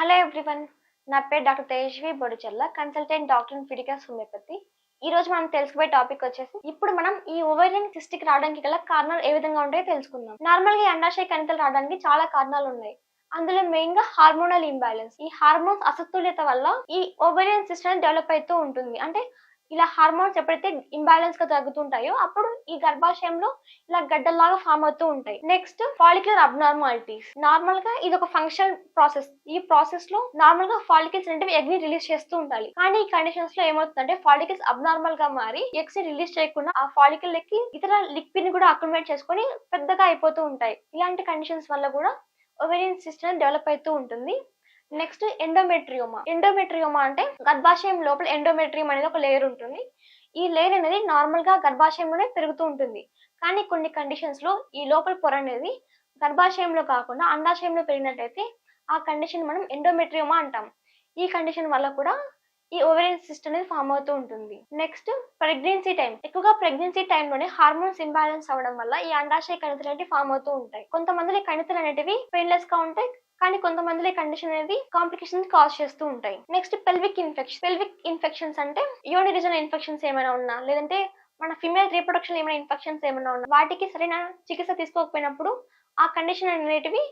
Hello everyone నా పేరు doctor Tejaswi Bodichella consultant doctor in Fiticus homeopathy ఈ రోజు మనం తెలుసుకోబోయే టాపిక్ వచ్చేసి ఇప్పుడు మనం ఈ ఓవేరియన్ సిస్టిక్ రావడానికి గల కారణాలు ఏ విధంగా ఉంటాయో తెలుసుకుందాం. నార్మల్గా అండాశయ కణికలు రావడానికి చాలా కారణాలు ఉన్నాయి. అందులో మెయిన్గా హార్మోనల్ ఇంబ్యాలెన్స్ ఈ హార్మోన్స్ అసతుల్యత వల్ల ఈ ఓవేరియన్ సిస్టమ్ డెవలప్ అవుతూ ఉంటుంది. అంటే ఇలా హార్మోన్స్ ఎప్పుడైతే ఇంబ్యాలెన్స్గా తగ్గుతుంటాయో అప్పుడు ఈ గర్భాశయంలో ఇలా గడ్డల్లాగా ఫామ్ అవుతూ ఉంటాయి. నెక్స్ట్ ఫాలిక్యులర్ అబ్నార్మాలిటీస్ నార్మల్గా ఇది ఒక ఫంక్షన్ ప్రాసెస్ ఈ ప్రాసెస్లో నార్మల్గా ఫాలికల్స్ అనేవి ఎగ్ని రిలీజ్ చేస్తూ ఉండాలి. కానీ ఈ కండిషన్స్లో ఏమవుతుందంటే ఫాలికల్స్ అబ్నార్మల్గా మారి ఎగ్స్ని రిలీజ్ చేయకుండా ఆ ఫాలికల్ లెక్కి ఇతర లిక్విడ్ని కూడా అక్యుమిలేట్ చేసుకొని పెద్దగా అయిపోతూ ఉంటాయి. ఇలాంటి కండిషన్స్ వల్ల కూడా ఒవేరియన్ సిస్టమ్ డెవలప్ అవుతూ ఉంటుంది. నెక్స్ట్ ఎండోమెట్రియోమా ఎండోమెట్రియోమా అంటే గర్భాశయం లోపల ఎండోమెట్రియం అనేది ఒక లేయర్ ఉంటుంది. ఈ లేయర్ అనేది నార్మల్గా గర్భాశయంలోనే పెరుగుతూ ఉంటుంది. కానీ కొన్ని కండిషన్స్లో ఈ లోపల పొర అనేది గర్భాశయంలో కాకుండా అండాశయంలో పెరిగినట్టయితే ఆ కండిషన్ మనం ఎండోమెట్రియోమా అంటాం. ఈ కండిషన్ వల్ల కూడా ఈ ఓవరియన్ సిస్టమ్ అనేది ఫామ్ అవుతూ ఉంటుంది. నెక్స్ట్ ప్రెగ్నెన్సీ టైం ఎక్కువగా ప్రెగ్నెన్సీ టైంలోనే హార్మోన్స్ ఇంబ్యాలెన్స్ అవ్వడం వల్ల ఈ అండాశయ కణితులు అనేవి ఫామ్ అవుతూ ఉంటాయి. కొంతమంది కణితులు అనేటివి పెయిన్లెస్గా ఉంటాయి కానీ కొంతమందిలో కండిషన్ అనేది కాంప్లికేషన్స్ కాజ్ చేస్తూ ఉంటాయి. Next pelvic infection pelvic infections అంటే యోని రీజనల్ ఇన్ఫెక్షన్స్ ఏమైనా ఉన్నా లేదంటే మన ఫిమేల్ రీప్రొడక్షన్ ఏమైనా ఇన్ఫెక్షన్స్ ఏమైనా ఉన్నా వాటికి సరైన చికిత్స తీసుకోకపోయినప్పుడు ఆ కండిషన్ అనేటివి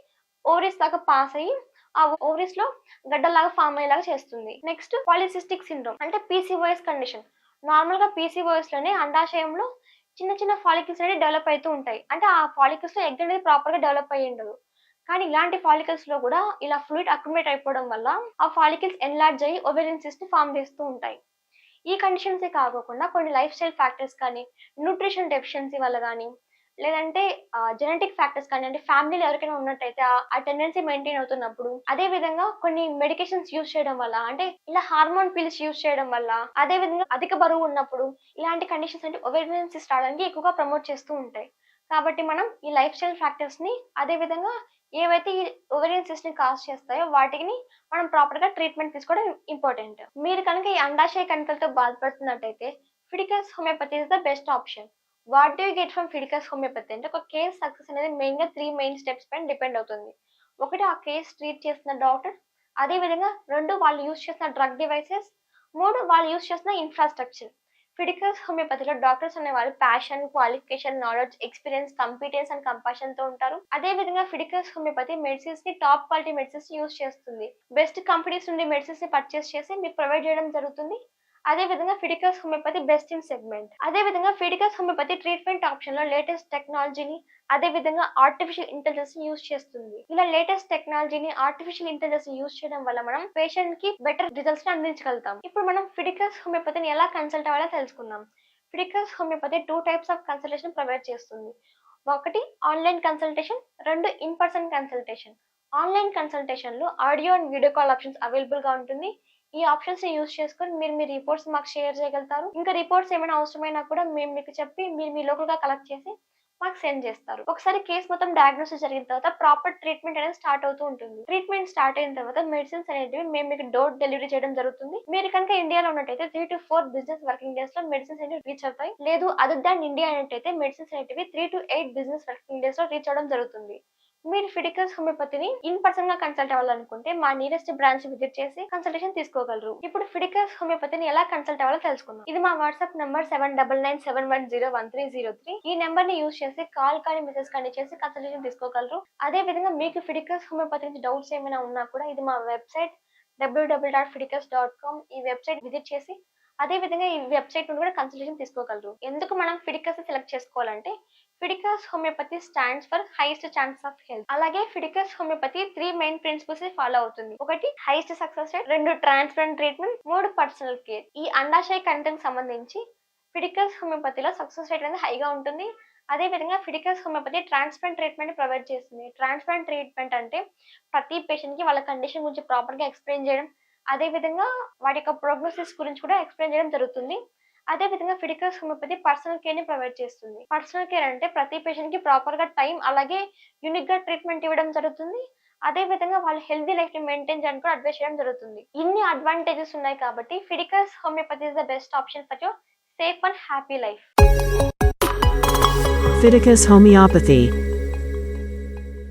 ఓవరీస్ దాకా పాస్ అయ్యి ఆ ఓవరీస్లో గడ్డలాగా ఫామ్ అయ్యేలాగా చేస్తుంది. నెక్స్ట్ పాలిసిస్టిక్ సిండ్రోమ్ అంటే పీసీఓఎస్ కండిషన్. నార్మల్గా పీసీఓఎస్లోనే అండాశయంలో చిన్న చిన్న ఫాలికల్స్ అనేవి డెవలప్ అవుతూ ఉంటాయి. అంటే ఆ ఫాలికల్స్లో ఎగ్ అనేది ప్రాపర్గా డెవలప్ అయ్యి ఉండదు. కానీ ఇలాంటి ఫాలికల్స్లో కూడా ఇలా ఫ్లూయిడ్ అక్యుమిలేట్ అయిపోవడం వల్ల ఆ ఫాలికల్స్ ఎన్లార్జ్ అయ్యి ఓవేరియన్ సిస్ట్ ఫామ్ చేస్తూ ఉంటాయి. ఈ కండిషన్స్ కాకుండా కొన్ని లైఫ్ స్టైల్ ఫ్యాక్టర్స్ కానీ న్యూట్రిషన్ డెఫిషియన్సీ వల్ల కానీ లేదంటే జెనెటిక్ ఫ్యాక్టర్స్ కానీ అంటే ఫ్యామిలీలో ఎవరికైనా ఉన్నట్టయితే ఆ టెండెన్సీ మెయింటైన్ అవుతున్నప్పుడు అదే విధంగా కొన్ని మెడికేషన్స్ యూజ్ చేయడం వల్ల అంటే ఇలా హార్మోన్ పిల్స్ యూజ్ చేయడం వల్ల అదే విధంగా అధిక బరువు ఉన్నప్పుడు ఇలాంటి కండిషన్స్ అంటే ఒవేరియన్ రావడానికి ఎక్కువగా ప్రమోట్ చేస్తూ ఉంటాయి. కాబట్టి మనం ఈ లైఫ్ స్టైల్ ఫ్యాక్టర్స్ని అదే విధంగా ఏవైతే ఈ ఓవేరియన్ సిస్ట్ని కాజ్ చేస్తాయో వాటిని మనం ప్రాపర్గా ట్రీట్మెంట్ తీసుకోవడం ఇంపార్టెంట్ మీరు కనుక ఈ అండాశయ కణికలతో బాధపడుతున్నట్టయితే Fiticus homeopathy is the best option what do get from Fiticus homeopathy అంటే ఒక కేస్ సక్సెస్ అనేది మెయిన్గా త్రీ మెయిన్ స్టెప్స్ పైన డిపెండ్ అవుతుంది. ఒకటి ఆ కేస్ ట్రీట్ చేస్తున్న డాక్టర్ అదేవిధంగా రెండు వాళ్ళు యూస్ చేసిన డ్రగ్ డివైసెస్ మూడు వాళ్ళు యూస్ చేసిన ఇన్ఫ్రాస్ట్రక్చర్ ఫిడికల్స్ హోమియోపతిలో డాక్టర్స్ అనే వాళ్ళు passion qualification knowledge experience competence and కంపాషన్తో ఉంటారు. అదే విధంగా ఫిడికల్స్ హోమియోపతి మెడిసిన్స్ని టాప్ క్వాలిటీ మెడిసిన్స్ యూస్ చేస్తుంది. బెస్ట్ కంపెనీస్ నుండి మెడిసిన్స్ని పర్చేస్ చేసి మీకు ప్రొవైడ్ చేయడం జరుగుతుంది. అదే విధంగా Fiticus homeopathy best in segment అదే విధంగా ఫిడికల్స్ హోమియోపతి ట్రీట్మెంట్ ఆప్షన్లో లేటెస్ట్ టెక్నాలజీని అదే విధంగా ఆర్టిఫిషియల్ ఇంటెలిజెన్స్ యూస్ చేస్తుంది. ఇలా లేటెస్ట్ టెక్నాలజీని ఆర్టిఫిషియల్ ఇంటెలిజెన్స్ యూస్ చేయడం వల్ల మనం పేషెంట్కి బెటర్ రిజల్ట్స్ని అందించగలుగుతాం. ఇప్పుడు మనం ఫిడికల్స్ హోమియోపతిని ఎలా కన్సల్ట్ అవ్వాలో తెలుసుకుందాం. Fiticus homeopathy two types of consultation provide చేస్తుంది. ఒకటి ఆన్లైన్ కన్సల్టేషన్ రెండు in person consultation online కన్సల్టేషన్లో audio and video call options అవైలబుల్గా ఉంటుంది. ఈ ఆప్షన్స్ యూస్ చేసుకొని మీరు మీ రిపోర్ట్స్ మాకు షేర్ చేయగలుగుతారు. ఇంకా రిపోర్ట్స్ ఏమైనా అవసరమైనా కూడా మేము మీకు చెప్పి మీరు మీ లోకల్గా కలెక్ట్ చేసి మాకు సెండ్ చేస్తారు. ఒకసారి కేసు మొత్తం డయాగ్నోసిస్ జరిగిన తర్వాత ప్రాపర్ ట్రీట్మెంట్ అనేది స్టార్ట్ అవుతూ ఉంటుంది. ట్రీట్మెంట్ స్టార్ట్ అయిన తర్వాత మెడిసిన్స్ అనేవి మేము మీకు డోర్ డెలివరీ చేయడం జరుగుతుంది. మీరు కనుక ఇండియాలో ఉన్నట్టయితే three to four business working డేస్లో మెడిసిన్స్ అనేవి రీచ్ అవుతాయి. లేదు అదర్ దాన్ ఇండియా అనేటైతే మెడిసిన్స్ అనేటివి three to eight business working డేస్లో రీచ్ అవడం జరుగుతుంది. మీరు ఫిడికల్స్ హోమియోపతిని ఇన్ పర్సన్గా కన్సల్ట్ అవ్వాలనుకుంటే మా నియరెస్ట్ బ్రాంచ్ విజిట్ చేసి కన్సల్టేషన్ తీసుకోగలరు. ఇప్పుడు ఫిడికల్స్ హోమియోపతిని ఎలా కన్సల్ట్ అవ్వాలో తెలుసుకుందాం. ఇది మా WhatsApp number seven double nine seven one zero one three zero three ఈ నెంబర్ని యూస్ చేసి కాల్ కానీ మెసేజ్ కానీ చేసి కన్సల్టేషన్ తీసుకోగలరు. అదే విధంగా మీకు ఫిడికల్స్ హోమియోపతి నుంచి డౌట్స్ ఏమైనా ఉన్నా కూడా ఇది మా website WWW dot Fiticus dot com ఈ వెబ్సైట్ విజిట్ చేసి అదే విధంగా ఈ వెబ్సైట్ నుండి కూడా కన్సల్టేషన్ తీసుకోగలరు. ఎందుకు మనం ఫిడికల్స్ సెలెక్ట్ చేసుకోవాలంటే Fiticus homeopathy stands for highest chance of health. అలాగే Fiticus homeopathy three main principles follow అవుతుంది. ఒకటి హైయెస్ట్ సక్సెస్ రేట్. రెండు ట్రాన్స్ప్లాంట్ ట్రీట్మెంట్. మూడు పర్సనల్ కేర్. ఈ అండాశయ కంటెంట్ సంబంధించి ఫిడికస్ హోమియోపతిలో సక్సెస్ రేట్ అనేది హైగా ఉంటుంది. అదే విధంగా Fiticus homeopathy transplant treatment provide చేస్తుంది. ట్రాన్స్ప్లాంట్ ట్రీట్మెంట్ అంటే ప్రతి పేషెంట్కి వాళ్ళ కండిషన్ గురించి ప్రాపర్గా ఎక్స్ప్లెయిన్ చేయడం. అదే విధంగా వాటి యొక్క ప్రోగ్నోసిస్ గురించి కూడా ఎక్స్ప్లెయిన్ చేయడం జరుగుతుంది. అదే విధంగా ఫిడికల్స్ హోమియోపతి పర్సనల్ కేర్ని ప్రొవైడ్ చేస్తుంది. పర్సనల్ కేర్ అంటే ప్రతి పేషెంట్కి ప్రాపర్గా టైం అలాగే యూనిక్గా ట్రీట్మెంట్ ఇవ్వడం జరుగుతుంది. అదే విధంగా వాళ్ళ హెల్తీ లైఫ్ని మెయింటైన్ చేయడానికి కూడా అడ్వైస్ చేయడం జరుగుతుంది. ఇన్ని అడ్వాంటేజెస్ ఉన్నాయి కాబట్టి Fiticus homeopathy is the best option for your safe and happy life. Fiticus homeopathy